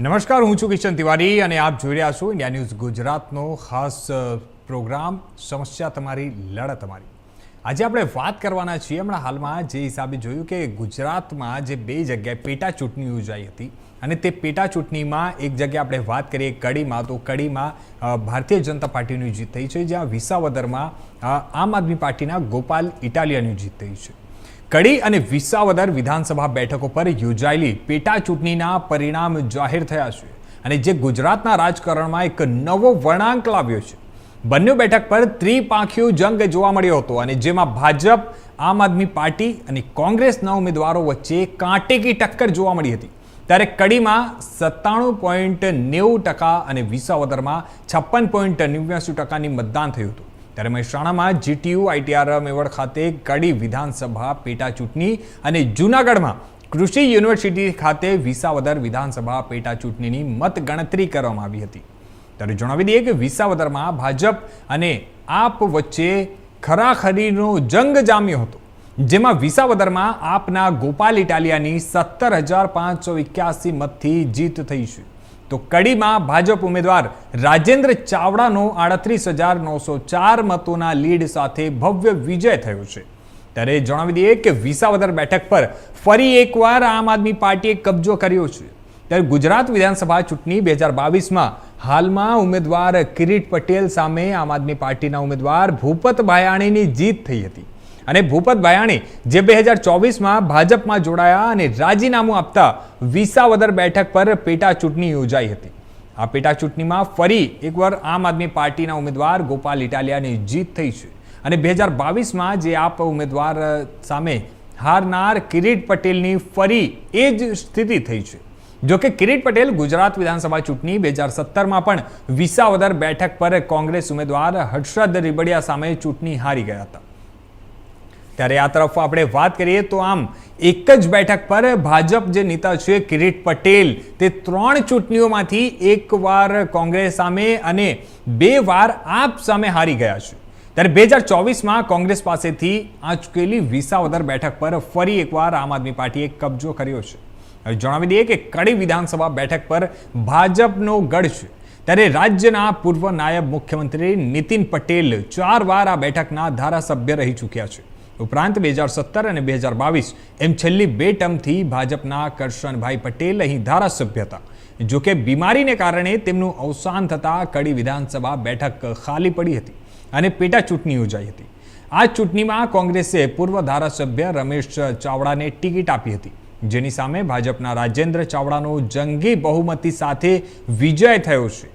નમસ્કાર, હું છું કિશન તિવારી અને આપ જોઈ રહ્યા છો ઇન્ડિયા ન્યૂઝ ગુજરાતનો ખાસ પ્રોગ્રામ, સમસ્યા તમારી, લડત તમારી. આજે આપણે વાત કરવાના છીએ હમણાં હાલમાં જે હિસાબે જોયું કે ગુજરાતમાં જે બે જગ્યાએ પેટા ચૂંટણી યોજાઈ હતી અને તે પેટા ચૂંટણીમાં એક જગ્યાએ આપણે વાત કરીએ કડીમાં, તો કડીમાં ભારતીય જનતા પાર્ટીની જીત થઈ છે, જ્યાં વિસાવદરમાં આમ આદમી પાર્ટીના ગોપાલ ઇટાલિયાની જીત થઈ છે. કડી અને વિસાવદર વિધાનસભા બેઠકો પર યોજાયેલી પેટા ચૂંટણીના પરિણામ જાહેર થયા છે અને જે ગુજરાતના રાજકારણમાં એક નવો વળાંક લાવ્યો છે. બંને બેઠક પર ત્રિપાંખીયો જંગ જોવા મળ્યો હતો અને જેમાં ભાજપ, આમ આદમી પાર્ટી અને કોંગ્રેસના ઉમેદવારો વચ્ચે કાંટેકી ટક્કર જોવા મળી હતી. ત્યારે કડીમાં સત્તાણું પોઈન્ટ નેવું ટકા અને વિસાવદરમાં છપ્પન પોઈન્ટ નેવ્યાસી ટકાની મતદાન થયું હતું. ત્યારે મહેસાણામાં જીટીયુ આઈટીઆર મેવડ ખાતે કડી વિધાનસભા પેટા ચૂંટણી અને જૂનાગઢમાં કૃષિ યુનિવર્સિટી ખાતે વિસાવદર વિધાનસભા પેટા ચૂંટણીની મતગણતરી કરવામાં આવી હતી. ત્યારે જણાવી દઈએ કે વિસાવદરમાં ભાજપ અને આપ વચ્ચે ખરાખરીનો જંગ જામ્યો હતો, જેમાં વિસાવદરમાં આપના ગોપાલ ઇટાલિયાની સત્તર હજાર પાંચસો એક્યાસી મતથી જીત થઈ છે. તો કડીમાં ભાજપ ઉમેદવાર રાજેન્દ્ર ચાવડાનો આડત્રીસ હજાર નવસો ચાર મતોના લીડ સાથે ભવ્ય વિજય થયો છે. ત્યારે જણાવી દઈએ કે વિસાવદર બેઠક પર ફરી એકવાર આમ આદમી પાર્ટીએ કબજો કર્યો છે. ત્યારે ગુજરાત વિધાનસભા ચૂંટણી બે હજાર બાવીસમાં હાલમાં ઉમેદવાર કિરીટ પટેલ સામે આમ આદમી પાર્ટીના ઉમેદવાર ભૂપત ભાયાણીની જીત થઈ હતી. અને ભૂપત ભાયાણી જે બે હજાર ચોવીસમાં ભાજપમાં જોડાયા અને રાજીનામું આપતા વિસાવદર બેઠક પર પેટા ચૂંટણી યોજાઈ હતી. આ પેટા ચૂંટણીમાં ફરી એકવાર આમ આદમી પાર્ટીના ઉમેદવાર ગોપાલ ઇટાલિયાની જીત થઈ છે. અને બે હજાર બાવીસમાં જે આપ ઉમેદવાર સામે હારનાર કિરીટ પટેલની ફરી એ જ સ્થિતિ થઈ છે. જોકે કિરીટ પટેલ ગુજરાત વિધાનસભા ચૂંટણી બે હજાર સત્તરમાં પણ વિસાવદર બેઠક પર કોંગ્રેસ ઉમેદવાર હર્ષદ રીબડિયા સામે ચૂંટણી હારી ગયા હતા. ત્યારે આ તરફ આપણે વાત કરીએ તો આમ એક જ બેઠક પર ભાજપ જે નેતા છે, કિરીટ પટેલ, તે ત્રણ ચૂંટણીઓમાંથી એક વાર કોંગ્રેસ સામે અને બે વાર આપ સામે હારી ગયા છે. ત્યારે બે હજાર ચોવીસમાં કોંગ્રેસ પાસેથી આંચકેલી વિસાવદર બેઠક પર ફરી એકવાર આમ આદમી પાર્ટીએ કબજો કર્યો છે. હવે જણાવી દઈએ કે કડી વિધાનસભા બેઠક પર ભાજપનો ગઢ છે. ત્યારે રાજ્યના પૂર્વ નાયબ મુખ્યમંત્રી નીતિન પટેલ ચાર વાર આ બેઠકના ધારાસભ્ય રહી ચૂક્યા છે. ઉપરાંત બે હજાર સત્તર અને બે હજાર બાવીસ એમ છેલ્લી બે ટર્મથી ભાજપના કરશનભાઈ પટેલ અહીં ધારાસભ્ય હતા. જોકે બીમારીને કારણે તેમનું અવસાન થતાં કડી વિધાનસભા બેઠક ખાલી પડી હતી અને પેટા ચૂંટણી યોજાઈ હતી. આ ચૂંટણીમાં કોંગ્રેસે પૂર્વ ધારાસભ્ય રમેશ ચાવડાને ટિકિટ આપી હતી. જેની સામે ભાજપના રાજેન્દ્ર ચાવડાનો જંગી બહુમતી સાથે વિજય થયો છે.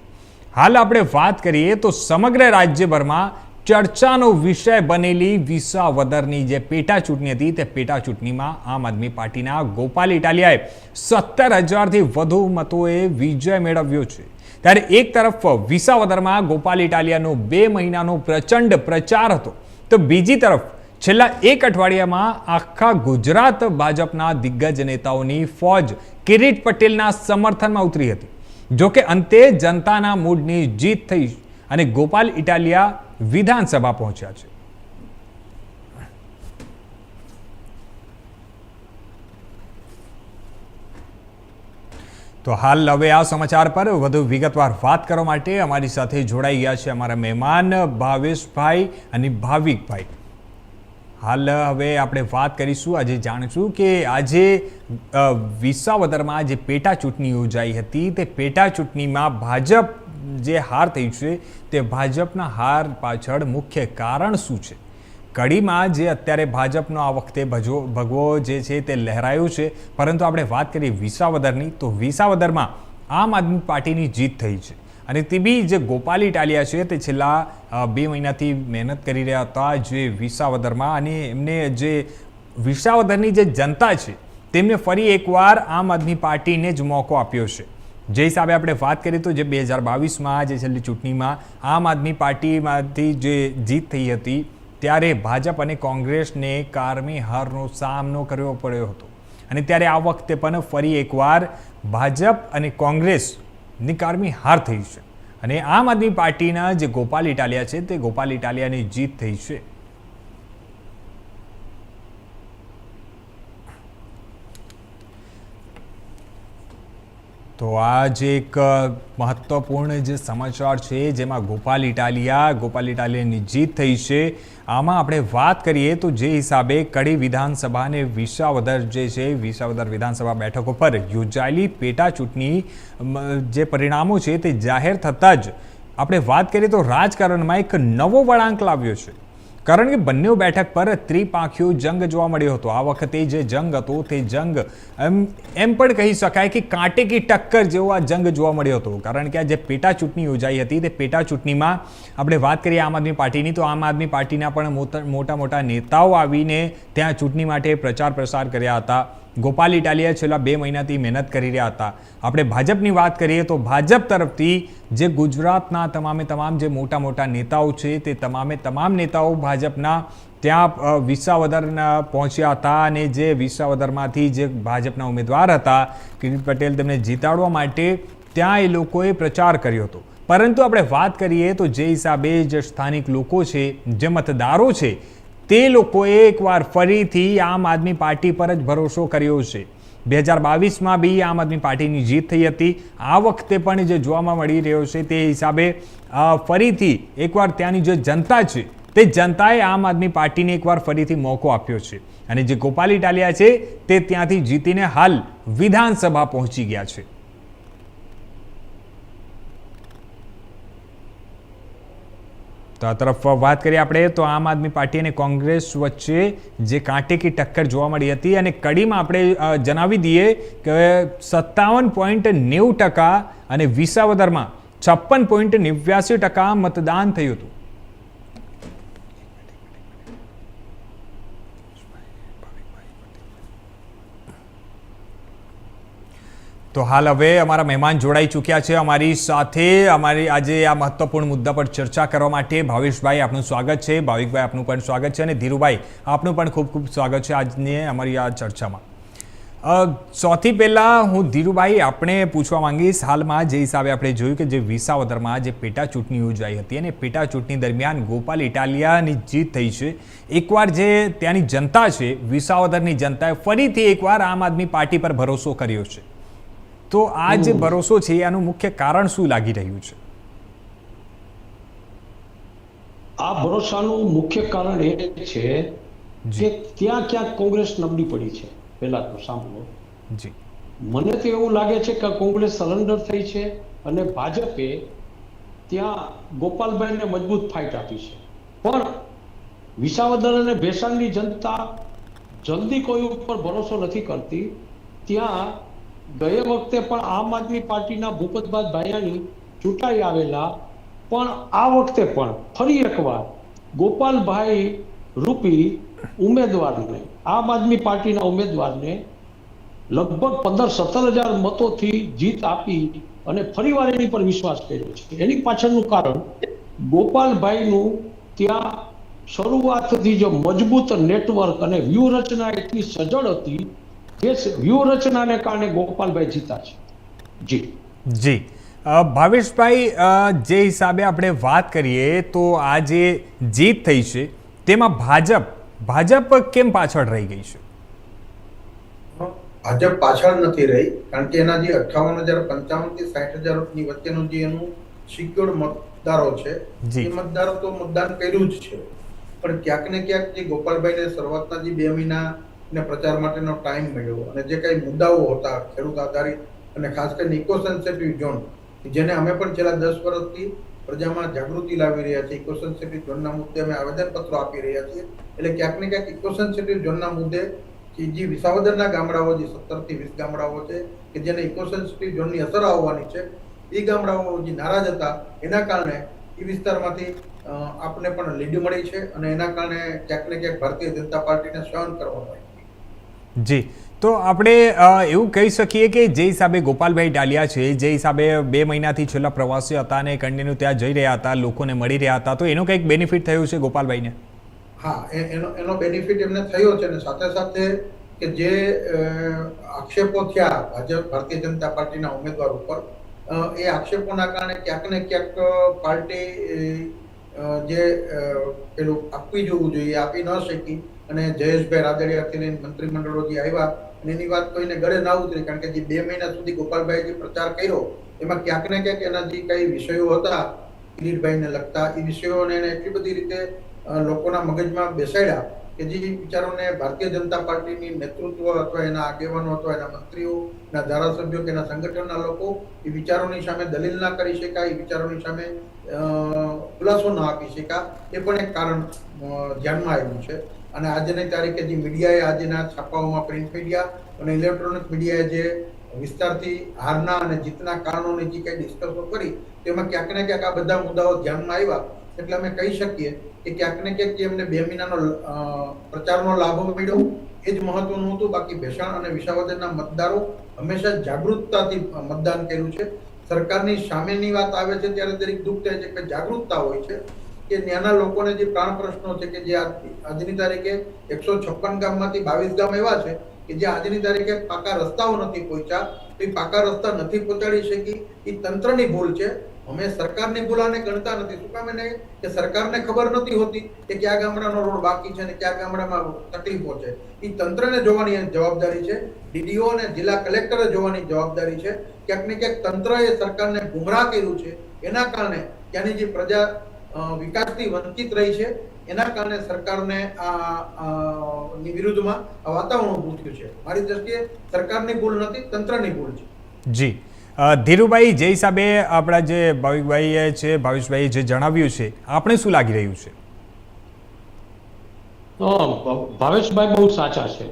હાલ આપણે વાત કરીએ તો સમગ્ર રાજ્યભરમાં ચર્ચાનો વિષય બનેલી વિસાવદરની જે પેટા ચૂંટણી હતી તે પેટા ચૂંટણીમાં આમ આદમી પાર્ટીના ગોપાલ ઇટાલિયાએ સત્તર હજારથી વધુ મતોએ વિજય મેળવ્યો છે. ત્યારે એક તરફ વિસાવદરમાં ગોપાલ ઇટાલિયાનો બે મહિનાનો પ્રચંડ પ્રચાર હતો. તો બીજી તરફ છેલ્લા એક અઠવાડિયામાં આખા ગુજરાત ભાજપના દિગ્ગજ નેતાઓની ફોજ કિરીટ પટેલના સમર્થનમાં ઉતરી હતી. જોકે અંતે જનતાના મૂડની જીત થઈ અને ગોપાલ ઇટાલિયા વિધાનસભા પહોંચ્યા છે. તો હાલ હવે આ સમાચાર પર વધુ વિગતવાર વાત કરવા માટે અમારી સાથે જોડાઈ ગયા છે અમારા મહેમાન ભાવેશભાઈ અને ભાવિકભાઈ. હાલ હવે આપણે વાત કરીશું, આજે જાણીશું કે આજે વિસાવદરમાં જે પેટા ચૂંટણી યોજાઈ હતી તે પેટા ચૂંટણીમાં ભાજપ જે હાર થઈ છે તે ભાજપના હાર પાછળ મુખ્ય કારણ શું છે? કડીમાં જે અત્યારે ભાજપનો આ વખતે ભજવો ભગવો જે છે તે લહેરાયો છે, પરંતુ આપણે વાત કરીએ વિસાવદરની, તો વિસાવદરમાં આમ આદમી પાર્ટીની જીત થઈ છે. અને તે બી જે ગોપાલ ઇટાલિયા છે તે છેલ્લા બે મહિનાથી મહેનત કરી રહ્યા હતા જે વિસાવદરમાં અને એમને જે વિસાવદરની જે જનતા છે તેમને ફરી એકવાર આમ આદમી પાર્ટીને જ મોકો આપ્યો છે. જે હિસાબે આપણે વાત કરીએ તો જે બે હજાર બાવીસમાં જે છેલ્લી ચૂંટણીમાં આમ આદમી પાર્ટીમાંથી જે જીત થઈ હતી, ત્યારે ભાજપ અને કોંગ્રેસને કારમી હારનો સામનો કરવો પડ્યો હતો. અને ત્યારે આ વખતે પણ ફરી એકવાર ભાજપ અને કોંગ્રેસની કારમી હાર થઈ છે. અને આમ આદમી પાર્ટીના જે ગોપાલ ઇટાલિયા છે, તે ગોપાલ ઇટાલિયાની જીત થઈ છે. તો આ જે એક મહત્વપૂર્ણ જે સમાચાર છે, જેમાં ગોપાલ ઇટાલિયા, ગોપાલ ઇટાલિયાની જીત થઈ છે. આમાં આપણે વાત કરીએ તો જે હિસાબે કડી વિધાનસભાને વિસાવદર જે છે, વિસાવદર વિધાનસભા બેઠકો પર યોજાયેલી પેટા ચૂંટણી જે પરિણામો છે તે જાહેર થતાં જ આપણે વાત કરીએ તો રાજકારણમાં એક નવો વળાંક લાવ્યો છે. કારણ કે બંને બેઠક પર ત્રિપાંખીયો જંગ જોવા મળ્યો હતો. આ વખતે જે જંગ હતો તે જંગ, એમ એમ પણ કહી શકાય કે કાંટે કી ટક્કર જેવો આ જંગ જોવા મળ્યો હતો. કારણ કે આ જે પેટા ચૂંટણી યોજાઈ હતી તે પેટા ચૂંટણીમાં આપણે વાત કરીએ આમ આદમી પાર્ટીની, તો આમ આદમી પાર્ટીના પણ મોટા મોટા મોટા નેતાઓ આવીને ત્યાં ચૂંટણી માટે પ્રચાર પ્રસાર કર્યા હતા. ગોપાલ ઇટાલિયા છેલ્લા બે મહિનાથી મહેનત કરી રહ્યા હતા. આપણે ભાજપની વાત કરીએ તો ભાજપ તરફથી જે ગુજરાતના તમામે તમામ જે મોટા મોટા નેતાઓ છે તે તમામે તમામ નેતાઓ ભાજપના ત્યાં વિસાવદર પહોંચ્યા હતા અને જે વિસાવદરમાંથી જે ભાજપના ઉમેદવાર હતા, કિરીટ પટેલ તેમને જીતાડવા માટે ત્યાં એ લોકોએ પ્રચાર કર્યો હતો. પરંતુ આપણે વાત કરીએ તો જે હિસાબે જે સ્થાનિક લોકો છે, જે મતદારો છે તે લોકોએ એકવાર ફરીથી આમ આદમી પાર્ટી પર જ ભરોસો કર્યો છે. બે હજાર બાવીસમાં બી આમ આદમી પાર્ટીની જીત થઈ હતી. આ વખતે પણ જે જોવામાં મળી રહ્યો છે તે હિસાબે ફરીથી એકવાર ત્યાંની જે જનતા છે, તે જનતાએ આમ આદમી પાર્ટીને એકવાર ફરીથી મોકો આપ્યો છે. અને જે ગોપાલ ઇટાલિયા છે, તે ત્યાંથી જીતીને હાલ વિધાનસભા પહોંચી ગયા છે. તો આ તરફ વાત કરીએ આપણે, તો આમ આદમી પાર્ટી અને કોંગ્રેસ વચ્ચે જે કાંટે કી ટક્કર જોવા મળી હતી અને કડીમાં આપણે જણાવી દઈએ કે સત્તાવન પોઈન્ટ નેવું ટકા અને વિસાવદરમાં છપ્પન પોઈન્ટ નેવ્યાસી ટકા મતદાન થયું હતું. તો હાલ હવે અમારા મહેમાન જોડાઈ ચૂક્યા છે. અમારી સાથે અમારી આજે આ મહત્વપૂર્ણ મુદ્દા પર ચર્ચા કરવા માટે ભાવેશભાઈ આપનું સ્વાગત છે. ભાવિકભાઈ આપનું પણ સ્વાગત છે અને ધીરુભાઈ આપનું પણ ખૂબ ખૂબ સ્વાગત છે આજની અમારી આ ચર્ચામાં. સૌથી પહેલાં હું ધીરુભાઈ આપણે પૂછવા માંગીશ, હાલમાં જે હિસાબે આપણે જોયું કે જે વિસાવદરમાં જે પેટા ચૂંટણી યોજાઈ હતી અને પેટા ચૂંટણી દરમિયાન ગોપાલ ઇટાલિયાની જીત થઈ છે. એકવાર જે ત્યાંની જનતા છે, વિસાવદરની જનતાએ ફરીથી એકવાર આમ આદમી પાર્ટી પર ભરોસો કર્યો છે. તો આ જે ભરોસો છે એનું મુખ્ય કારણ શું લાગી રહ્યું છે? આ ભરોસાનું મુખ્ય કારણ એ છે કે ત્યાં ક્યાંક કોંગ્રેસ નબળી પડી છે. પહેલા તો સાંભળો. જી. મને તો એવું લાગે છે કે કોંગ્રેસ સરેન્ડર થઈ છે અને ભાજપે ત્યાં ગોપાલભાઈને મજબૂત ફાઇટ આપી છે. પણ વિસાવદર અને ભેસાણની જનતા જલ્દી કોઈ ઉપર ભરોસો નથી કરતી. ત્યાં ગયે વખતે પણ આમ આદમી પાર્ટીના ભૂપતભાઈ ભાયાણી ચૂંટાઈ આવેલા, પણ આ વખતે પણ ફરી એકવાર ગોપાલભાઈ રૂપી ઉમેદવારને, આમ આદમી પાર્ટીના ઉમેદવારને લગભગ પંદર સત્તર હજાર મતોથી જીત આપી અને ફરીવાર એની પર વિશ્વાસ કર્યો છે. એની પાછળનું કારણ ગોપાલભાઈનું ત્યાં શરૂઆતથી જો મજબૂત નેટવર્ક અને વ્યૂહરચના એટલી સજળ હતી એ વ્યૂહરચનાને કારણે ગોપાલભાઈ જીતા છે. જી. જી. ભાવેશભાઈ જે હિસાબે આપણે વાત કરીએ તો આ જે જીત થઈ છે તેમાં ભાજપ ભાજપ કેમ પાછળ રહી ગઈ છે? ભાજપ પાછળ નથી રહી કારણ કે એના જે અઠાવન હજાર પંચાવનથી સાઠ હજારની વચ્ચેનું જે એનું સિક્યોર મતદારો છે જી. એ મતદારો તો મતદાન કર્યું જ છે. પણ ક્યાંક ને ક્યાંક જે ગોપાલભાઈને શરૂઆતના જે બે મહિના ને પ્રચાર માટેનો ટાઈમ મળ્યો અને જે કંઈ મુદ્દાઓ હતા ખેડૂત આધારિત અને ખાસ કરીને ઇકો સેન્સિટિવ ઝોન જેને અમે પણ છેલ્લા દસ વર્ષથી પ્રજામાં જાગૃતિ લાવી રહ્યા છીએ. ઇકો સેન્સિટિવ ઝોનના મુદ્દે અમે આવેદનપત્રો આપી રહ્યા છીએ. એટલે ક્યાંક ને ક્યાંક ઇકો સેન્સિટિવ ઝોનના મુદ્દે કે જે વિસાવદરના ગામડાઓ જે સત્તરથી વીસ ગામડાઓ છે, કે જેને ઇકો સેન્સિટિવ ઝોનની અસર આવવાની છે, એ ગામડાઓ જે નારાજ હતા, એના કારણે એ વિસ્તારમાંથી આપને પણ લીડ મળી છે અને એના કારણે ક્યાંક ને ક્યાંક ભારતીય જનતા પાર્ટીને સહન કરવા આવ્યું જી. તો આપણે એવું કહી શકીએ કે જે હિસાબે ગોપાલભાઈ ડાલિયા છે, જે હિસાબે બે મહિનાથી છેલ્લા પ્રવાસી હતા અને કન્ટિન્યુ ત્યાં જઈ રહ્યા હતા, લોકોને મળી રહ્યા હતા, તો એનો કંઈક બેનિફિટ થયું છે ગોપાલભાઈને? હા એનો એનો બેનિફિટ એમને થયો છે અને સાથે સાથે કે જે આક્ષેપો થયા ભાજપ, ભારતીય જનતા પાર્ટીના ઉમેદવાર ઉપર એ આક્ષેપોના કારણે ક્યાંક ને ક્યાંક પાર્ટી જે પેલું આપવી જોવું જોઈએ, આપી ન શકી. અને જયેશભાઈ રાદડિયાથી લઈને મંત્રીમંડળો જે આવ્યા, અને એની વાત કોઈને ગળે ના ઉતરી, કારણ કે જે બે મહિના સુધી ગોપાલભાઈ પ્રચાર કર્યો, એમાં ક્યાંક ને ક્યાંક એના જે કઈ વિષયો હતા કિરીટભાઈને લગતા, એ વિષયોને એને એટલી બધી રીતે લોકોના મગજમાં બેસાડ્યા. કે જે વિચારોને ભારતીય જનતા પાર્ટીની નેતૃત્વ અથવા એના આગેવાનો અથવા એના મંત્રીઓ, એના ધારાસભ્યો કે એના સંગઠનના લોકો એ વિચારોની સામે દલીલ ના કરી શકાય, એ વિચારોની સામે ખુલાસો ના આપી શક્યા એ પણ એક કારણ ધ્યાનમાં આવ્યું છે. અને આજની તારીખે જે મીડિયાએ આજના છાપાઓમાં પ્રિન્ટ મીડિયા અને ઇલેક્ટ્રોનિક મીડિયાએ જે વિસ્તારથી હારના અને જીતના કારણોની જે કંઈ ડિસ્કસો કરી, તેમાં ક્યાંક ને ક્યાંક આ બધા મુદ્દાઓ ધ્યાનમાં આવ્યા. એટલે અમે કહી શકીએ કે ક્યાંક ને ક્યાંક એમને બે મહિનાનો પ્રચારનો લાભ મળ્યો, એ જ મહત્વનું હતું. બાકી ભેસાણ અને વિસાવદરના મતદારો હંમેશા જાગૃતતાથી મતદાન કર્યું છે. સરકારની સામેની વાત આવે છે ત્યારે દરેક દુઃખ થાય છે કે જાગૃતતા હોય છે કે ત્યાંના લોકોને જે પ્રાણ પ્રશ્નો છે કે જે આજની તારીખે એકસો છપ્પન ગામમાંથી બાવીસ ગામ એવા છે કે જે આજની તારીખે પાકા રસ્તાઓ નથી પહોંચ્યા, એ પાકા રસ્તા નથી પહોંચાડી શકી, એ તંત્રની ભૂલ છે. અમે સરકારની ભૂલાને ગણતા નથી. શું કામ નહીં કે સરકારને ખબર નથી હોતી કે કયા ગામડાનો રોડ બાકી છે અને કયા ગામડામાં તકલીફો છે એ તંત્રને જોવાની જવાબદારી છે. ડીડીઓ અને જિલ્લા કલેક્ટરે જોવાની જવાબદારી છે. ક્યાંક ને ક્યાંક તંત્રએ સરકારને ગુમરાહ કર્યું છે. એના કારણે ત્યાંની જે પ્રજા વિકાસથી વંચિત રહી છે, એના કારણે સરકારને આ ની વિરુદ્ધમાં વાતાવરણ ઊભું થયું છે. મારી દ્રષ્ટિએ સરકારની ભૂલ નથી, તંત્રની ભૂલ છે. જી. ધીરુભાઈ, જે હિસાબે આપણા જે ભાવિકભાઈએ છે, ભાવેશભાઈએ જે જણાવ્યું છે, આપણે શું લાગી રહ્યું છે? ભાવેશભાઈ બહુ સાચા છે.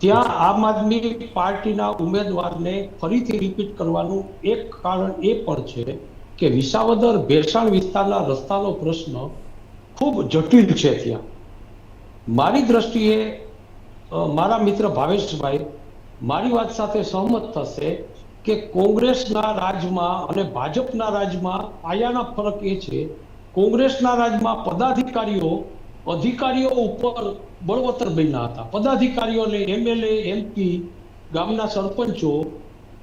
ત્યાં આમ આદમી પાર્ટીના ઉમેદવારને ફરીથી રિપીટ કરવાનું એક કારણ એ પણ છે કે વિસાવદર ભેસાણ વિસ્તારના રસ્તાનો પ્રશ્ન ખૂબ જટિલ છે ત્યાં. મારી દ્રષ્ટિએ મારા મિત્ર ભાવેશભાઈ મારી વાત સાથે સહમત થશે કે કોંગ્રેસના રાજમાં અને ભાજપના રાજમાં પાયાના ફરક એ છે, કોંગ્રેસના રાજમાં પદાધિકારીઓ અધિકારીઓ ઉપર બળવતર બન્યા હતા. પદાધિકારીઓને એમએલએ, એમપી, ગામના સરપંચો,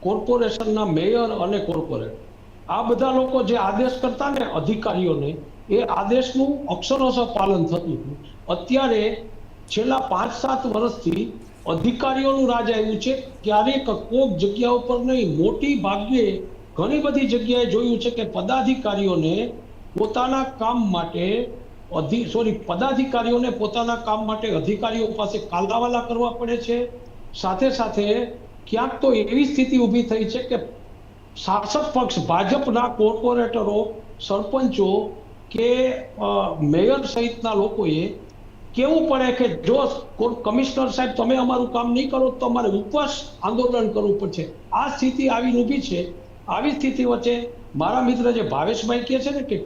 કોર્પોરેશનના મેયર અને કોર્પોરેટ. આ બધા લોકો જે આદેશ કરતા ને અધિકારીઓને, એ આદેશનું અક્ષરોશ પાલન થતું હતું. અત્યારે છેલ્લા પાંચ સાત વર્ષથી અધિકારીઓનું રાજ આવ્યું છે ક્યારેક કોક જગ્યા ઉપર નહીં, મોટી ભાગે ઘણી બધી જગ્યાએ જોયું છે કે પદાધિકારીઓને પોતાના કામ માટે અધિ સોરી પદાધિકારીઓને પોતાના કામ માટે અધિકારીઓ પાસે કાલદાવાલા કરવા પડે છે. સાથે સાથે ક્યાંક તો એવી સ્થિતિ ઊભી થઈ છે કે શાસક પક્ષ, ભાજપના કોર્પોરેટરો, સરપંચો કે મેયર સહિતના લોકોએ કેવું પડે કે જો કમિશનર સાહેબ તમે અમારું કામ નહીં કરો તો અમારે ઉપવાસ આંદોલન કરવું પડશે. આ સ્થિતિ આવીને ઊભી છે. આવી સ્થિતિ વચ્ચે મારા મિત્ર જે ભાવેશભાઈ કહે છે ને કે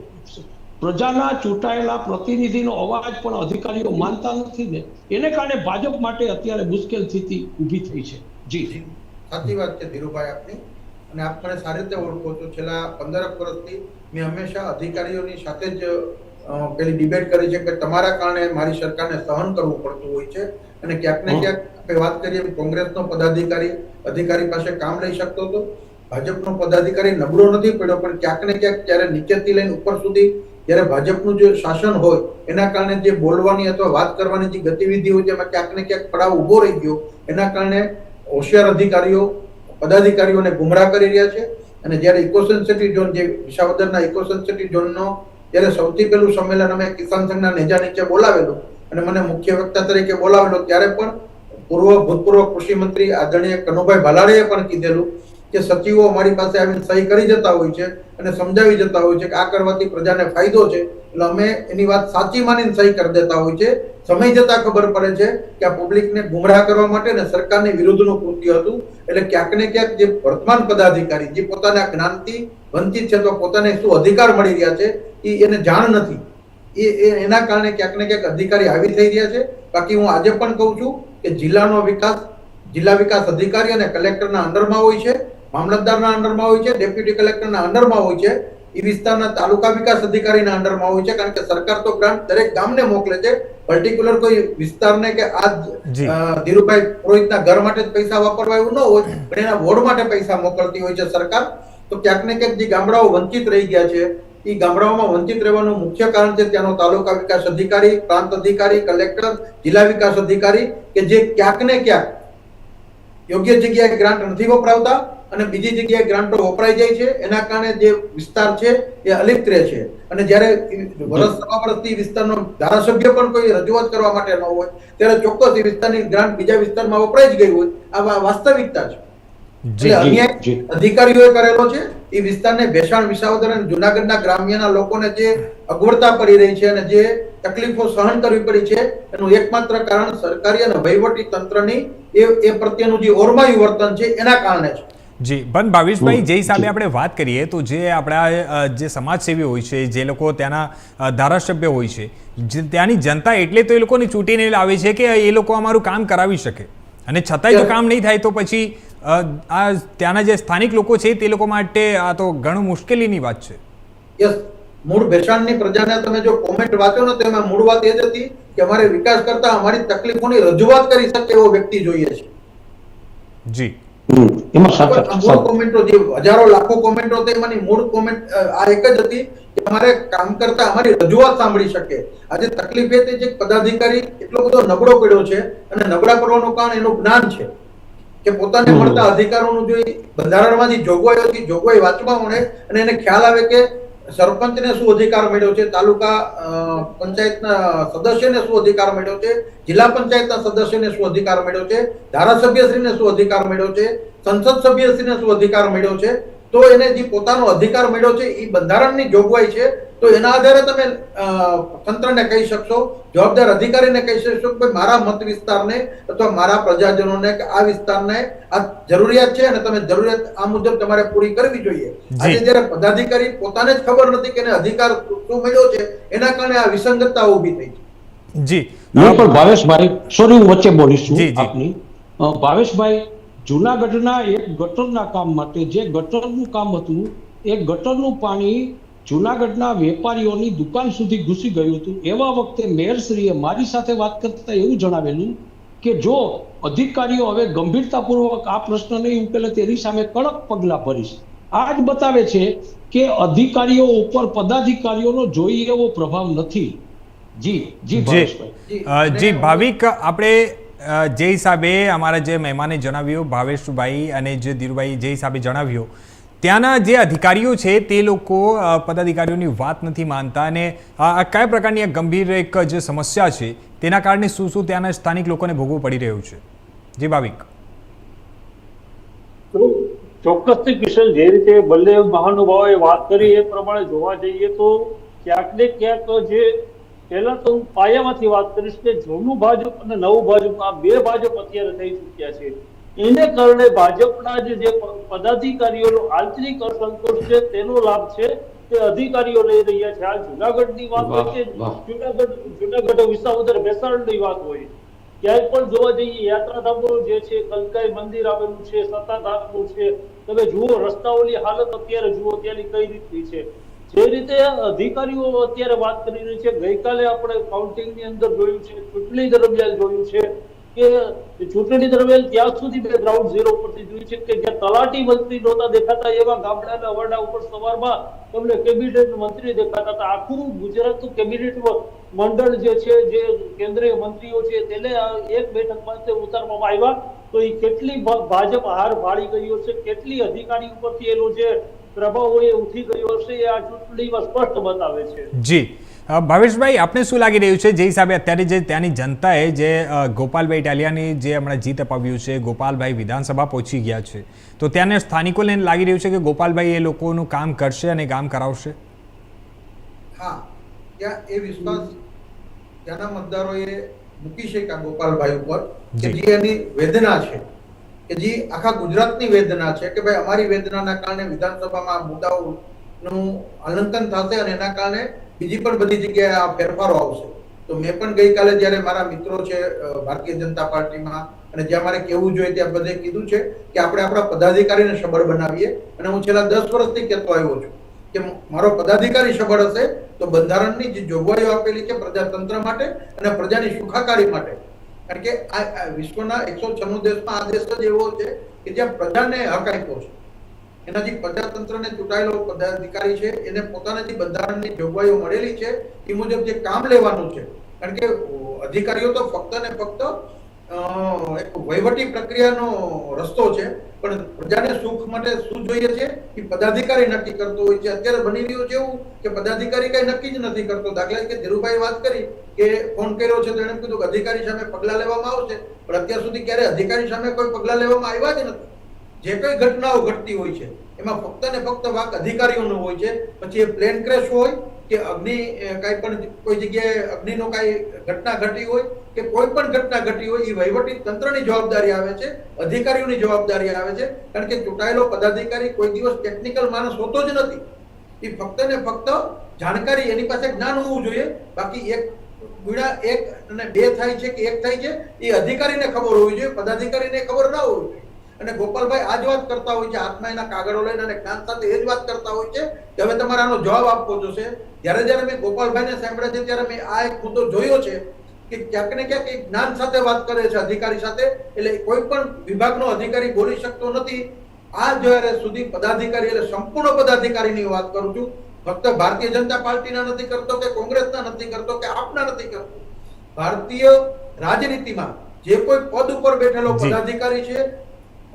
પ્રજાના ચૂંટાયેલા પ્રતિનિધિનો અવાજ પણ અધિકારીઓ માનતા નથી ને, એને કારણે ભાજપ માટે અત્યારે મુશ્કેલ સ્થિતિ ઊભી થઈ છે. જી. સાચી વાત છે ધીરુભાઈ આપની. અને આપ મને સારી રીતે ઓળખો છો. છેલ્લા પંદર વર્ષથી મેં હંમેશા અધિકારીઓની સાથે જ પેલી ડિબેટ કરી છે કે તમારા કારણે મારી સરકારને સહન કરવું પડતું હોય છે અને ક્યાંક ને ક્યાંક આપણે વાત કરીએ કોંગ્રેસનો પદાધિકારી અધિકારી પાસે કામ લઈ શકતો હતો. ભાજપનો પદાધિકારી નબળો નથી પડ્યો પણ ક્યાંક ને ક્યાંક જ્યારે નીચેથી લઈને ઉપર સુધી જ્યારે ભાજપનું જે શાસન હોય એના કારણે જે બોલવાની અથવા વાત કરવાની જે ગતિવિધિ હોય એમાં ક્યાંક ને ક્યાંક પડાવ ઊભો રહી ગયો એના કારણે હોશિયાર અધિકારીઓ પદાધિકારીઓને ગુમરાહ કરી રહ્યા છે. અને જ્યારે ઇકો સેન્સિટિવ ઝોન જે વિસાવદરના ઇકો સેન્સિટિવ ઝોનનો જ્યારે સૌથી પહેલું સંમેલન અમે કિસાન સંઘના નેજા નીચે બોલાવેલું અને મને મુખ્ય વક્તા તરીકે બોલાવેલો, ત્યારે પણ પૂર્વ ભૂતપૂર્વ કૃષિ મંત્રી આદરણીય કનુભાઈ ભાલાડીએ પણ કીધેલું કે સચિવો અમારી પાસે આવીને સહી કરી જતા હોય છે અને સમજાવી જતા હોય છે કે આ કરવાથી પ્રજાને ફાયદો છે. એટલે અમે એની વાત સાચી માનીને સહી કરી દેતા હોય છે. સમય જતા ખબર પડે છે કે આ પબ્લિકને ગુમરાહ કરવા માટે ને સરકારની વિરુદ્ધનું કૃત્ય હતું. એટલે ક્યાંક ને ક્યાંક જે વર્તમાન પદાધિકારી જે પોતાના જ્ઞાનથી વંચિત છે, તો પોતાને શું અધિકાર મળી રહ્યા છે? એ એને જાણ નથી. એ એ એના કારણે ક્યાંક ને ક્યાંક અધિકારી આવી થઈ રહ્યા છે. બાકી હું આજે પણ કહું છું કે જિલ્લાનો વિકાસ જિલ્લા વિકાસ અધિકારી અને કલેક્ટરના અંડરમાં હોય છે મામલતદારના અંડરમાં હોય છે ડેપ્યુટી કલેક્ટરના અંડરમાં હોય છે એ વિસ્તારના તાલુકા વિકાસ અધિકારીના અંડરમાં હોય છે. કારણ કે સરકાર તો ગ્રાન્ટ દરેક ગામને મોકલે છે. પર્ટિક્યુલર કોઈ વિસ્તારને કે આ ધીરુભાઈ પુરોહિતના ઘર માટે જ પૈસા વાપરવા એવું ન હોય પણ એના વોર્ડ માટે પૈસા મોકલતી હોય છે સરકાર. તો ક્યાંક ને ક્યાંક જે ગામડાઓ વંચિત રહી ગયા છે એ ગામડાઓમાં વંચિત રહેવાનું મુખ્ય કારણ છે ત્યાંનો તાલુકા વિકાસ અધિકારી, પ્રાંત અધિકારી, કલેક્ટર, જિલ્લા વિકાસ અધિકારી કે જે ક્યાંક ને ક્યાંક યોગ્ય જગ્યાએ ગ્રાન્ટ નથી વપરાવતા અને બીજી જગ્યાએ ગ્રાન્ટો વપરાઈ જાય છે. એના કારણે જે વિસ્તાર છે એ અલિપ્ત રહે છે. અને જ્યારે વર્ષ સવા વર્ષથી વિસ્તારનો ધારાસભ્ય પણ કોઈ રજૂઆત કરવા માટે ન હોય, ત્યારે ચોક્કસ એ વિસ્તારની ગ્રાન્ટ બીજા વિસ્તારમાં વપરાઈ જ ગઈ હોય. આ વાસ્તવિકતા છે. અધિકારીઓએ કરેલો છે એ વિસ્તારને ભેસાણ વિસાવદર અને જુનાગઢના ગ્રામ્યના લોકોને જે અગવડતા પડી રહી છે અને જે તકલીફો સહન કરવી પડી છે એનું એકમાત્ર કારણ સરકારી અને વહીવટી તંત્રની એ એ પ્રત્યેનું જે ઓરમાયું વર્તન છે એના કારણે છે. જી પણ ભાવેશભાઈ જે હિસાબે આપણે વાત કરીએ તો જે આપણા જે સમાજસેવી હોય છે જે લોકો ત્યાંના ધારાસભ્ય હોય છે ત્યાંની જનતા એટલે તો એ લોકોને ચૂંટીને લાવે છે કે એ લોકો અમારું કામ કરાવી શકે. અને છતાંય જો કામ નહીં થાય તો પછી આ ત્યાંના જે સ્થાનિક લોકો છે તે લોકો માટે આ તો ઘણું મુશ્કેલીની વાત છે. યસ મૂળ ભેસાણની પ્રજાને તમે જો કોમેન્ટ વાંચો ને તો એમાં મૂળ વાત એ જ હતી કે અમારે વિકાસ કરતા અમારી તકલીફોની રજૂઆત કરી શકે એવો વ્યક્તિ જોઈએ છે. જી. એમાં સાચા મૂળ કોમેન્ટો જે હજારો લાખો કોમેન્ટો હતી એમાંની મૂળ કોમેન્ટ આ એક જ હતી કે અમારે કામ કરતા અમારી રજૂઆત સાંભળી શકે. આજે તકલીફ એ છે પદાધિકારી એટલો બધો નબળો પડ્યો છે અને નબળા પડવાનું કારણ એનું જ્ઞાન છે કે પોતાને મળતા અધિકારોનું જો બંધારણમાં જોગવાઈઓ હતી જોગવાઈ વાંચવા મળે અને એને ખ્યાલ આવે કે સરપંચને શું અધિકાર મળ્યો છે? તાલુકા પંચાયતના સદસ્યને શું અધિકાર મળ્યો છે? જિલ્લા પંચાયતના સદસ્યને શું અધિકાર મળ્યો છે? ધારાસભ્યશ્રીને શું અધિકાર મળ્યો છે? સંસદ સભ્યશ્રીને શું અધિકાર મળ્યો છે? તો એને જે પોતાનો અધિકાર મળ્યો છે એ બંધારણની જોગવાઈ છે. તો એના આધારે તમે તંત્રને કહી શકશો જવાબદાર અધિકારીને કહી શકશો કે મારા મત વિસ્તારને અથવા મારા પ્રજાજનોને કે આ વિસ્તારને આ જરૂરિયાત છે અને તમે જરૂરિયાત આ મુજબ તમારે પૂરી કરવી જોઈએ. આજે જ્યારે પદાધિકારી પોતાને જ ખબર નથી કે એને અધિકાર શું મળ્યો છે એના કારણે આ વિસંગતતા ઊભી થઈ છે. જી. ના પણ ભાવેશભાઈ સોરી હું વચ્ચે બોલીશ છું. આપની. ભાવેશભાઈ જુનાગઢના એક ગટરના કામ માટે જે ગટરનું કામ હતું એ ગટરનું પાણી જુનાગઢના વેપારીઓની દુકાન સુધી ઘૂસી ગયું હતું. એવા વખતે મેયરશ્રીએ મારી સાથે વાત કરતા એવું જણાવેલું કે જો અધિકારીઓ હવે ગંભીરતાપૂર્વક આ પ્રશ્ન નહીં ઉકેલે તેની સામે કડક પગલાં ભરીશ. આ જ બતાવે છે કે અધિકારીઓ ઉપર પદાધિકારીઓનો જોઈએ એવો પ્રભાવ નથી. જી જી જી. ભાવેશભાઈ. જી ભાવિક આપણે જે હિસાબે અમારા જે મહેમાને જણાવ્યું ભાવેશભાઈ અને જે ધીરુભાઈ જે હિસાબે જણાવ્યું ત્યાંના જે અધિકારીઓ છે, તે લોકો પદાધિકારીઓની વાત નથી માનતા અને આ આ કયા પ્રકારની એક ગંભીર એક જે સમસ્યા છે, તેના કારણે શું શું ત્યાંના સ્થાનિક લોકોને ભોગવું પડી રહ્યું છે? જી ભાવિક. ચોક્કસથી કિશન જે રીતે બંને મહાનુભાવોએ વાત કરી એ પ્રમાણે જોવા જઈએ તો ક્યાંક ને ક્યાંક જે પહેલા તો હું પાયામાંથી વાત કરીશ કે જૂનું ભાજપ અને નવું ભાજપ, આ બે ભાજપ અત્યારે થઈ ચૂક્યા છે. એને કારણે ભાજપના જે પદાધિકારીઓનો આંતરિક અસંતોષ છે તેનો લાભ છે તે અધિકારીઓ લઈ રહ્યા છે આ જુનાગઢની વાત હોય કે. જુનાગઢ જુનાગઢ વિસાવદર બેસાણની વાત હોય ક્યાંય પણ જોવા જઈએ યાત્રાધામો જે છે કલકાઈ મંદિર આવેલું છે સત્તાધામનું છે તમે જુઓ રસ્તાઓની હાલત અત્યારે જુઓ ત્યાંની કઈ રીતની છે જે રીતે અધિકારીઓ અત્યારે વાત કરી રહી છે ગઈકાલે આપણે કાઉન્ટિંગની અંદર જોયું છે ચૂંટણી દરમિયાન જોયું છે કે ચૂંટણી દરમિયાન ત્યાં સુધી મેં ગ્રાઉન્ડ ઝીરો ઉપરથી જોયું છે કે જ્યાં તલાટી મંત્રી નહોતા દેખાતા, એવા ગામડાના વરડા ઉપર સવારમાં તમને કેબિનેટ મંત્રી દેખાતા હતા. આખું ગુજરાતનું કેબિનેટ મંડળ જે છે, જે કેન્દ્રીય મંત્રીઓ છે, તેને એક બેઠકમાં તે ઉતારવામાં આવ્યા. તો એ કેટલી ભાજપ હાર ભાળી ગયો છે, કેટલી અધિકારી ઉપરથી એનો જે પ્રભાવ એ ઉઠી ગયો છે એ આ ચૂંટણીમાં સ્પષ્ટ બતાવે છે. જી. ભાવેશભાઈ આપને શું લાગી રહ્યું છે? જે હિસાબે અત્યારે જે ત્યાંની જનતાએ જે ગોપાલભાઈ ટાલિયાની જે હમણાં જીત અપાવ્યું છે ગોપાલભાઈ વિધાનસભા પહોંચી ગયા છે તો ત્યાંને સ્થાનિકોને લાગી રહ્યું છે કે ગોપાલભાઈ એ લોકોનું કામ કરશે અને કામ કરાવશે? હા ત્યાં એ વિશ્વાસ ત્યાંના મતદારોએ મૂકી છે કે ગોપાલભાઈ ઉપર કે જે. એની વેદના છે કે જે આખા ગુજરાતની વેદના છે કે ભાઈ અમારી વેદનાના કારણે વિધાનસભામાં મુદ્દાઓનું અલંકન થશે અને એના કારણે બીજી પણ બધી જગ્યાએ આ ફેરફારો આવશે. તો મેં પણ ગઈકાલે જ્યારે મારા મિત્રો છે ભારતીય જનતા પાર્ટીમાં, અને જ્યાં મારે કેવું જોઈએ ત્યાં બધે કીધું છે કે આપણે આપણા પદાધિકારીને સબળ બનાવીએ. અને હું છેલ્લા દસ વર્ષથી કહેતો આવ્યો છું કે મારો પદાધિકારી સબળ હશે તો બંધારણની જે જોગવાઈઓ આપેલી છે પ્રજાતંત્ર માટે અને પ્રજાની સુખાકારી માટે. કારણ કે આ વિશ્વના એકસો છન્નું દેશમાં આ દેશ જ એવો છે કે જ્યાં પ્રજાને હક આપ્યો છે. એના જે પ્રજાતંત્રને ચૂંટાયેલો પદાધિકારી છે, એને પોતાને જે બંધારણની જોગવાઈઓ મળેલી છે, એ મુજબ જે કામ લેવાનું છે. કારણ કે અધિકારીઓ તો ફક્ત ને ફક્ત એક વહીવટી પ્રક્રિયાનો રસ્તો છે, પણ પ્રજાને સુખ માટે શું જોઈએ છે? એ પદાધિકારી નક્કી કરતો હોય છે. અત્યારે બની રહ્યું છે એવું કે પદાધિકારી કઈ નક્કી જ નથી કરતો. દાખલા તરીકે ધીરુભાઈ વાત કરી કે ફોન કર્યો છે, તો એણે કીધું કે અધિકારી સામે પગલાં લેવામાં આવશે. પણ અત્યાર સુધી ક્યારે અધિકારી સામે કોઈ પગલાં લેવામાં આવ્યા જ નથી. જે કઈ ઘટનાઓ ઘટતી હોય છે, એમાં ફક્ત ને ફક્ત વાક અધિકારીઓનો હોય છે, પછી એ પ્લેન ક્રેશ હોય કે અગ્નિ કઈ પણ કોઈ જગ્યાએ અગ્નિનો કાંઈ ઘટના ઘટી હોય કે કોઈ પણ ઘટના ઘટી હોય એ વહીવટી તંત્રની જવાબદારી આવે છે, અધિકારીઓની જવાબદારી આવે છે, કારણ કે ચૂંટાયેલો પદાધિકારી કોઈ દિવસ ટેકનિકલ માણસ હોતો જ નથી. એ ફક્ત ને ફક્ત જાણકારી એની પાસે જ્ઞાન હોવું જોઈએ. બાકી એક ગુણા એક અને બે થાય છે કે એક થાય છે એ અધિકારીને ખબર હોવી જોઈએ, પદાધિકારીને ખબર ના હોવી જોઈએ. અને ગોપાલભાઈ આ જ વાત કરતા હોય છે હાથમાં એના કાગળો લઈને અને જ્ઞાન સાથે એ જ વાત કરતા હોય છે કે હવે તમારે આનો જવાબ આપવો જોશે. જ્યારે જ્યારે મેં ગોપાલભાઈને સાંભળ્યા છે ત્યારે મેં આ એક મુદ્દો જોયો છે કે ક્યાંક ને ક્યાંક એક જ્ઞાન સાથે વાત કરે છે અધિકારી સાથે. એટલે કોઈ પણ વિભાગનો અધિકારી બોલી શકતો નથી. આ જ્યારે સુધી પદાધિકારી એટલે સંપૂર્ણ પદાધિકારીની વાત કરું છું ફક્ત ભારતીય જનતા પાર્ટીના નથી કરતો કે કોંગ્રેસના નથી કરતો કે આપના નથી કરતો. ભારતીય રાજનીતિમાં જે કોઈ પદ ઉપર બેઠેલો પદાધિકારી છે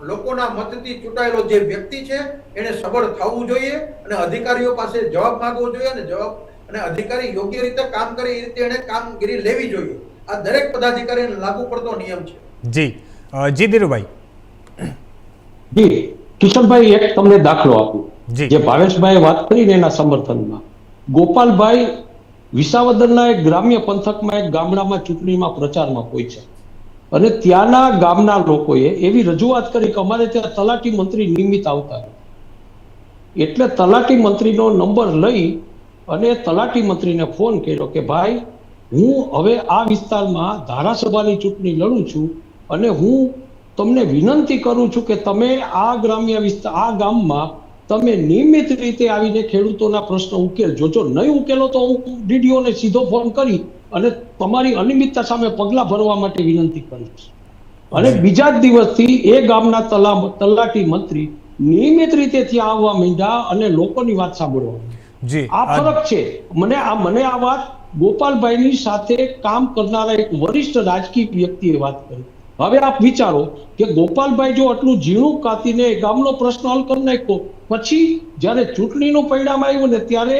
લોકોના મતથી ચૂંટાયેલો જે વ્યક્તિ છે એને સબળ થવું જોઈએ અને અધિકારીઓ પાસે જવાબ માંગવો જોઈએ અને જવાબ અને અધિકારી યોગ્ય રીતે કામ કરે એ રીતે એને કામગીરી લેવી જોઈએ. આ દરેક પદાધિકારીને લાગુ પડતો નિયમ છે. જી. જી ધીરુભાઈ. જી. કિશનભાઈ એક તમને દાખલો આપું. જે. ભાવેશભાઈ વાત કરીને એના સમર્થનમાં. ગોપાલભાઈ વિસાવદરના એક ગ્રામ્ય પંથકમાં એક ગામડામાં ચૂંટણીમાં પ્રચારમાં પહોંચ્યા અને ત્યાંના ગામના લોકોએ એવી રજૂઆત કરી કે અમારે ત્યાં તલાટી મંત્રી નિયમિત આવતા એટલે તલાટી મંત્રીનો નંબર લઈ અને તલાટી મંત્રીને ફોન કર્યો કે ભાઈ, હું હવે આ વિસ્તારમાં ધારાસભાની ચૂંટણી લડું છું અને હું તમને વિનંતી કરું છું કે તમે આ ગ્રામ્ય વિસ્તાર આ ગામમાં તમે નિયમિત રીતે આવીને ખેડૂતોના પ્રશ્ન ઉકેલજો. જો નહીં ઉકેલો તો હું ડીડીઓને સીધો ફોન કરી અને તમારી અનિયમિતતા સામે પગલાં ભરવા માટે વિનંતી કરીશ અને બીજા જ દિવસથી એ ગામના તલા તલાટી મંત્રી નિયમિત રીતે ત્યાં આવવા માંડ્યા અને લોકોની વાત સાંભળવા. જી આ ફરક છે. મને આ મને આ વાત ગોપાલભાઈની સાથે કામ કરનારા એક વરિષ્ઠ રાજકીય વ્યક્તિએ વાત કરી. હવે આપ વિચારો કે ગોપાલભાઈ જો આટલું ઝીણું કાતીને ગામનો પ્રશ્ન હલ કરી નાખ્યો પછી જ્યારે ચૂંટણીનું પરિણામ આવ્યું ને ત્યારે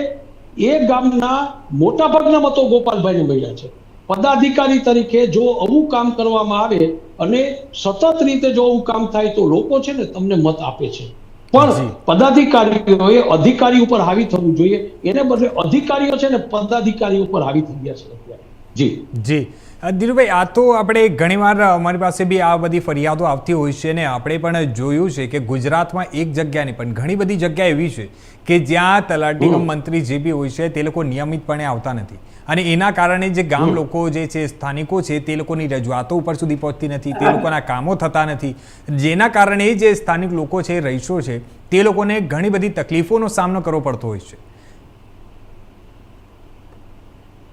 એ ગામના મોટાભાગના મતો ગોપાલભાઈને મળ્યા છે. પદાધિકારી તરીકે જો આવું કામ કરવામાં આવે અને સતત રીતે જો આવું કામ થાય તો લોકો છે ને તમને મત આપે છે. પણ. પદાધિકારીઓએ અધિકારી ઉપર હાવી થવું જોઈએ. એને બદલે અધિકારીઓ છે ને પદાધિકારી ઉપર હાવી થઈ ગયા છે અત્યારે. જી. જી. ધીરુભાઈ આ તો આપણે ઘણીવાર અમારી પાસે બી આ બધી ફરિયાદો આવતી હોય છે ને આપણે પણ જોયું છે કે ગુજરાતમાં એક જગ્યા નહીં પણ ઘણી બધી જગ્યા એવી છે કે જ્યાં તલાટી મંત્રી જે બી હોય છે તે લોકો નિયમિતપણે આવતા નથી. અને એના કારણે જે ગામ લોકો જે છે સ્થાનિકો છે તે લોકોની રજૂઆતો ઉપર સુધી પહોંચતી નથી તે લોકોના કામો થતા નથી. જેના કારણે જે સ્થાનિક લોકો છે રહીશો છે તે લોકોને ઘણી બધી તકલીફોનો સામનો કરવો પડતો હોય છે.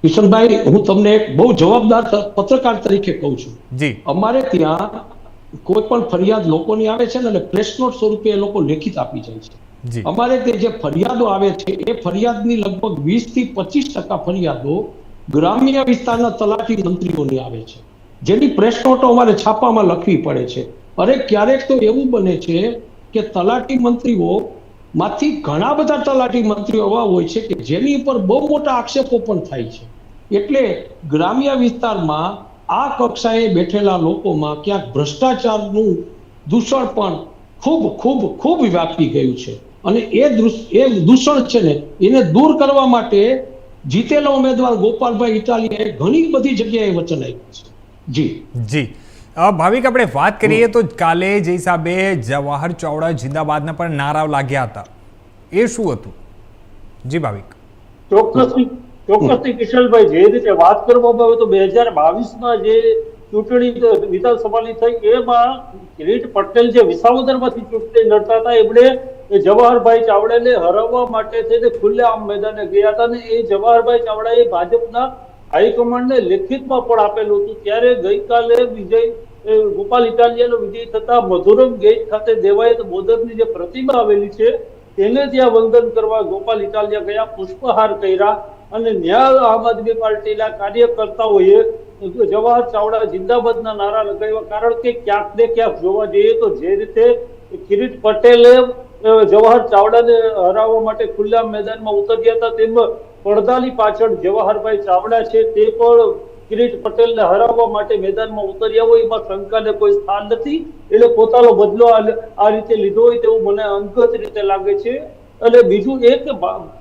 કિશનભાઈ હું તમને એક બહુ જવાબદાર પત્રકાર તરીકે કહું છું. જી. અમારે ત્યાં કોઈ પણ ફરિયાદ લોકોની આવે છે ને પ્રેસ નોટ સ્વરૂપે એ લોકો લેખિત આપી જાય છે. અમારે તે જે ફરિયાદો આવે છે એ ફરિયાદની લગભગ વીસથી પચીસ ટકા ફરિયાદો ગ્રામ્ય વિસ્તારના તલાટી મંત્રીઓની આવે છે. જેની પ્રેસ નોટો અમારે છાપામાં લખવી પડે છે. અરે ક્યારેક તો એવું બને છે કે તલાટી મંત્રીઓ માંથી ઘણા બધા તલાટી મંત્રીઓ એવા હોય છે કે જેની ઉપર બહુ મોટા આક્ષેપો પણ થાય છે. એટલે ગ્રામ્ય વિસ્તારમાં આ કક્ષાએ બેઠેલા લોકોમાં ક્યાંક ભ્રષ્ટાચારનું દૂષણ પણ ખૂબ ખૂબ ખૂબ વ્યાપી ગયું છે. અને એ એ દૂષણ છે ને, એને દૂર કરવા માટે જીતેલા ઉમેદવાર ગોપાલભાઈ ઇટાલિયાએ ઘણી બધી જગ્યાએ વચન આપ્યું છે. જી. જી. ભાવિક આપણે વાત કરીએ તો કાલે જે હિસાબે જવાહર ચાવડા જિંદાબાદના પણ નારાઓ લાગ્યા હતા. એ શું હતું? જી ભાવિક. ચોક્કસથી ચોક્કસથી કિશનભાઈ જે રીતે વાત કરવામાં આવે તો બે હજાર બાવીસમાં જે ચૂંટણી વિધાનસભાની થઈ એમાં કિરીટ પટેલ જે વિસાવદરમાંથી ચૂંટણી લડતા હતા એમણે એ જવાહરભાઈ ચાવડાને હરાવવા માટે થઈને ખુલ્લેઆમ મેદાને ગયા હતા અને એ જવાહરભાઈ ચાવડાએ ભાજપના હાઈકમાન્ડને લેખિતમાં પણ આપેલું હતું. ત્યારે ગઈકાલે વિજય ગોપાલ ઇટાલિયાનો વિજય થતા મધુરમ ગેટ ખાતે દેવાયત બોદરની જે પ્રતિમા આવેલી છે, તેને ત્યાં વંદન કરવા ગોપાલ ઇટાલિયા ગયા, પુષ્પહાર કર્યા અને ન્યાય આમ આદમી પાર્ટીના કાર્યકર્તાઓએ જવાહર ચાવડા જિંદાબાદના નારા લગાવ્યા. કારણ કે ક્યાંક ને ક્યાંક જોવા જઈએ તો જે રીતે કિરીટ પટેલે જવાહર ચાવડાને હરાવવા માટે ખુલ્લા મેદાનમાં ઉતર્યા હતા, તેમ પડદાની પાછળ જવાહરભાઈ ચાવડા છે, તે પણ કિરીટ પટેલને હરાવવા માટે મેદાનમાં ઉતર્યા હોય એમાં શંકાને કોઈ સ્થાન નથી. એટલે પોતાનો બદલો આ રીતે લીધો હોય તેવું મને અંગત રીતે લાગે છે. અને બીજું એક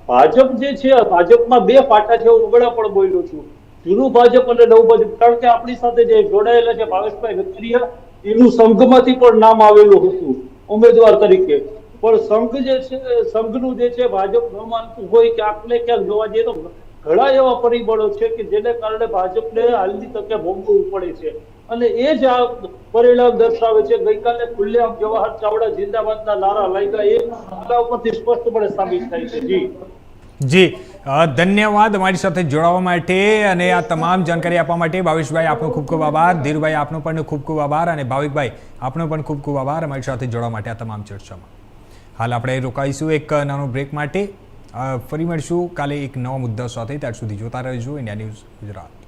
ભાજપ જે છે, ભાજપમાં બે પાટા છે, હું હમણાં પણ બોલ્યો છું. જૂનું ભાજપ અને નવું ભાજપ. કારણ કે આપણી સાથે જે જોડાયેલા છે ભાવેશભાઈ વેકરિયા એનું સંઘમાંથી પણ નામ આવેલું હતું, ઉમેદવાર તરીકે. પણ સંઘ જે છે, સંઘનું જે છે, ભાજપ ન માનતું હોય કે આપણે ક્યાંક જોવા જઈએ તો ઘણા એવા પરિબળો છે કે જેને કારણે ભાજપને હાલની તકે ભોગવવું પડે છે. અને એ જ આ પરિણામ દર્શાવે છે, ગઈકાલે ખુલ્લેઆમ જવાહર ચાવડા જિંદાબાદના નારા લાગ્યા. એ આના ઉપરથી સ્પષ્ટપણે સાબિત થાય છે. જી. જી. ધન્યવાદ અમારી સાથે જોડાવા માટે અને આ તમામ જાણકારી આપવા માટે. ભાવેશભાઈ, આપનો ખૂબ ખૂબ આભાર. ધીરુભાઈ, આપનો પણ ખૂબ ખૂબ આભાર. અને ભાવિકભાઈ, આપનો પણ ખૂબ ખૂબ આભાર અમારી સાથે જોડવા માટે આ તમામ ચર્ચામાં. હાલ આપણે રોકાઈશું એક નાનો બ્રેક માટે. ફરી મળીશું કાલે એક નવા મુદ્દા સાથે. ત્યાર સુધી જોતા રહેજો. India News Gujarat.